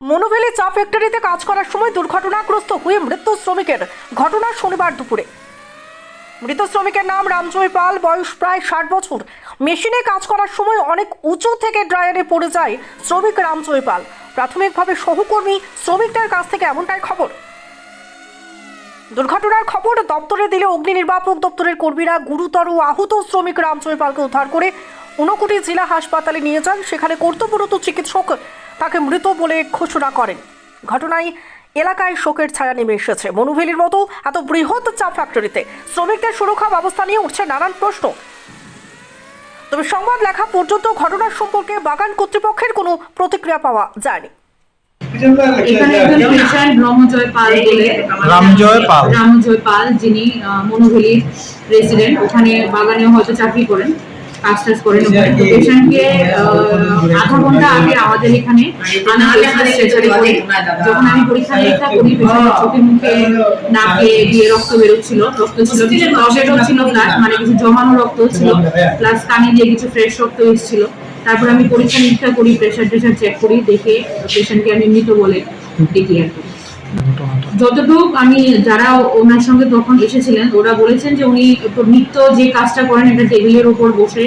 মনোভেলি চা ফ্যাক্টরিতে কাজ করার সময় দুর্ঘটনাগ্রস্ত হয়ে মৃত্যু শ্রমিকের ঘটনা শনিবার দুপুরে। মৃত শ্রমিকের নাম রামজয় পাল, বয়স প্রায় ষাট বছর। মেশিনে কাজ করার সময় অনেক উঁচু থেকে ড্রায়ারে পড়ে যায় শ্রমিক রামজয় পাল। প্রাথমিকভাবে সহকর্মী শ্রমিকদের কাছ থেকে এমনটাই খবর। দুর্ঘটনার খবর দপ্তরে দিলে অগ্নি নির্বাপক দপ্তরের কর্মীরা গুরুতর আহত শ্রমিক রামজয় পালকে উদ্ধার করে ঊনকোটি জেলা হাসপাতালে নিয়ে যান। সেখানে কর্তব্যরত চিকিৎসক তাকে মৃত বলে ঘোষণা করেন। ঘটনায় এলাকায় শোকের ছায়া নেমে এসেছে। মনুভেলির মতো এত বৃহৎ চা ফ্যাক্টরিতে শ্রমিকদের সুরক্ষা ব্যবস্থা নিয়ে উঠছে নানান প্রশ্ন। তবে সংবাদ লেখা পর্যন্ত ঘটনার সম্পর্কে বাগান কর্তৃপক্ষের কোনো প্রতিক্রিয়া পাওয়া যায়নি। পাল বলে রামজয় পাল। যিনি মনোভলির রেসিডেন্ট ওখানে বাগানে হয়তো চাকরি করেন। কাজ টাজ করেন তো পেশেন্টকে আধা ঘণ্টা আগে আমাদের এখানে যখন আমি পরীক্ষা নিরীক্ষা করি পেশেন্টের চোখে মুখে নাকে দিয়ে রক্ত বেরোচ্ছিল রক্ত ছিল কিছু ছিল প্লাস মানে কিছু জমানো রক্ত ছিল প্লাস কানে দিয়ে কিছু ফ্রেশ রক্ত এসেছিল। তারপর আমি পরীক্ষা নিরীক্ষা করি প্রেশার টেশার চেক করি দেখে পেশেন্টকে আমি মৃত বলে দেখি আর করি যতটুকু আমি, যারা ওনার সঙ্গে তখন এসেছিলেন, ওরা বলেছেন যে উনি নিত্য যে কাজটা করেন, এটা টেবিলের উপর বসে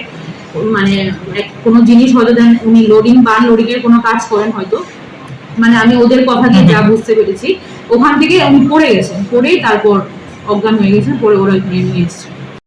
মানে কোনো জিনিস হয়তো দেন, উনি লোডিং বা লোডিং এর কোনো কাজ করেন হয়তো। মানে আমি ওদের কথা দিয়ে যা বুঝতে পেরেছি। ওখান থেকে উনি পড়ে গেছেন, পড়ে তারপর অজ্ঞান হয়ে গেছেন, পরে ওরা নিয়ে এসেছে